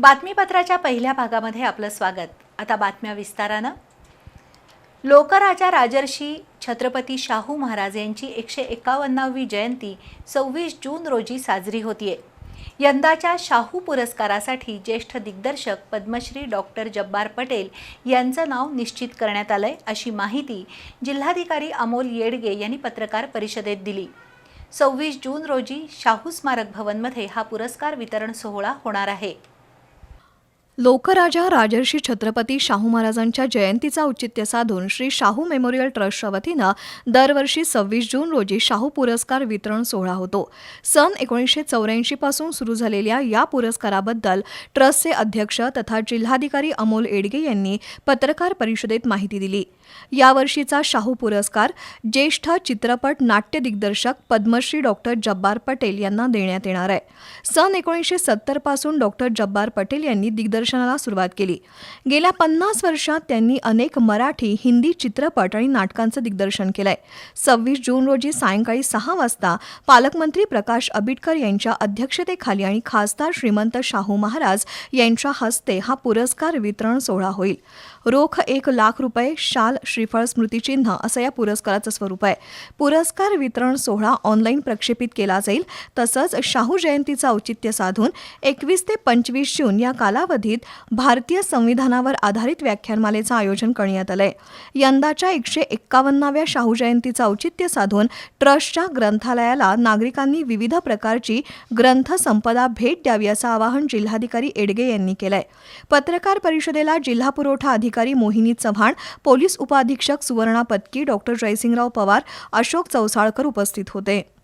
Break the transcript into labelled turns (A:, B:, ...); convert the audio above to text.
A: बातमीपत्राच्या पहिल्या भागामध्ये आपलं स्वागत. आता बातम्या विस्तारानं. लोकराजा राजर्षी छत्रपती शाहू महाराज यांची एकशे एकावन्नावी जयंती सव्वीस जून रोजी साजरी होतीये. यंदाच्या शाहू पुरस्कारासाठी ज्येष्ठ दिग्दर्शक पद्मश्री डॉक्टर जब्बार पटेल यांचं नाव निश्चित करण्यात आलंय अशी माहिती जिल्हाधिकारी अमोल येडगे यांनी पत्रकार परिषदेत दिली. सव्वीस जून रोजी शाहू स्मारक भवनमध्ये हा पुरस्कार वितरण सोहळा होणार आहे.
B: लोकराजा राजर्षी छत्रपती शाहू महाराजांच्या जयंतीचा औचित्य साधून श्री शाहू मेमोरियल ट्रस्टच्या वतीनं दरवर्षी सव्वीस जून रोजी शाहू पुरस्कार वितरण सोहळा होतो. सन एकोणीसशे चौऱ्याऐंशी पासून सुरू झालेल्या या पुरस्काराबद्दल ट्रस्टचे अध्यक्ष तथा जिल्हाधिकारी अमोल एडगे यांनी पत्रकार परिषदेत माहिती दिली. यावर्षीचा शाहू पुरस्कार ज्येष्ठ चित्रपट नाट्य दिग्दर्शक पद्मश्री डॉक्टर जब्बार पटेल यांना देण्यात येणार आहे. सन एकोणीसशे सत्तरपासून डॉक्टर जब्बार पटेल यांनी दिग्दर्शनाला सुरुवात केली. गेल्या पन्नास वर्षात त्यांनी अनेक मराठी हिंदी चित्रपट आणि नाटकांचं दिग्दर्शन केलंय. सव्वीस जून रोजी सायंकाळी सहा वाजता पालकमंत्री प्रकाश आबिटकर यांच्या अध्यक्षतेखाली आणि खासदार श्रीमंत शाहू महाराज यांच्या हस्ते हा पुरस्कार वितरण सोहळा होईल. रोख एक लाख रुपये शाल श्रीफळ स्मृतिचिन्ह असं या पुरस्काराचं स्वरूप आहे. पुरस्कार वितरण सोहळा ऑनलाईन प्रक्षेपित केला जाईल. तसंच शाहू जयंतीचं औचित्य साधून एकवीस ते पंचवीस जून या कालावधीत भारतीय संविधानावर आधारित व्याख्यानमालेचं आयोजन करण्यात आलंय. यंदाच्या एकशे एक्कावन्नाव्या शाहू जयंतीचं औचित्य साधून ट्रस्टच्या ग्रंथालयाला नागरिकांनी विविध प्रकारची ग्रंथसंपदा भेट द्यावी असं आवाहन जिल्हाधिकारी एडगे यांनी केलंय. पत्रकार परिषदेला जिल्हा पुरवठा अधिकारी मोहिनी चव्हाण पोलीस उपअधीक्षक सुवर्णा पत्की डॉक्टर जयसिंगराव पवार अशोक चौसाळकर उपस्थित होते.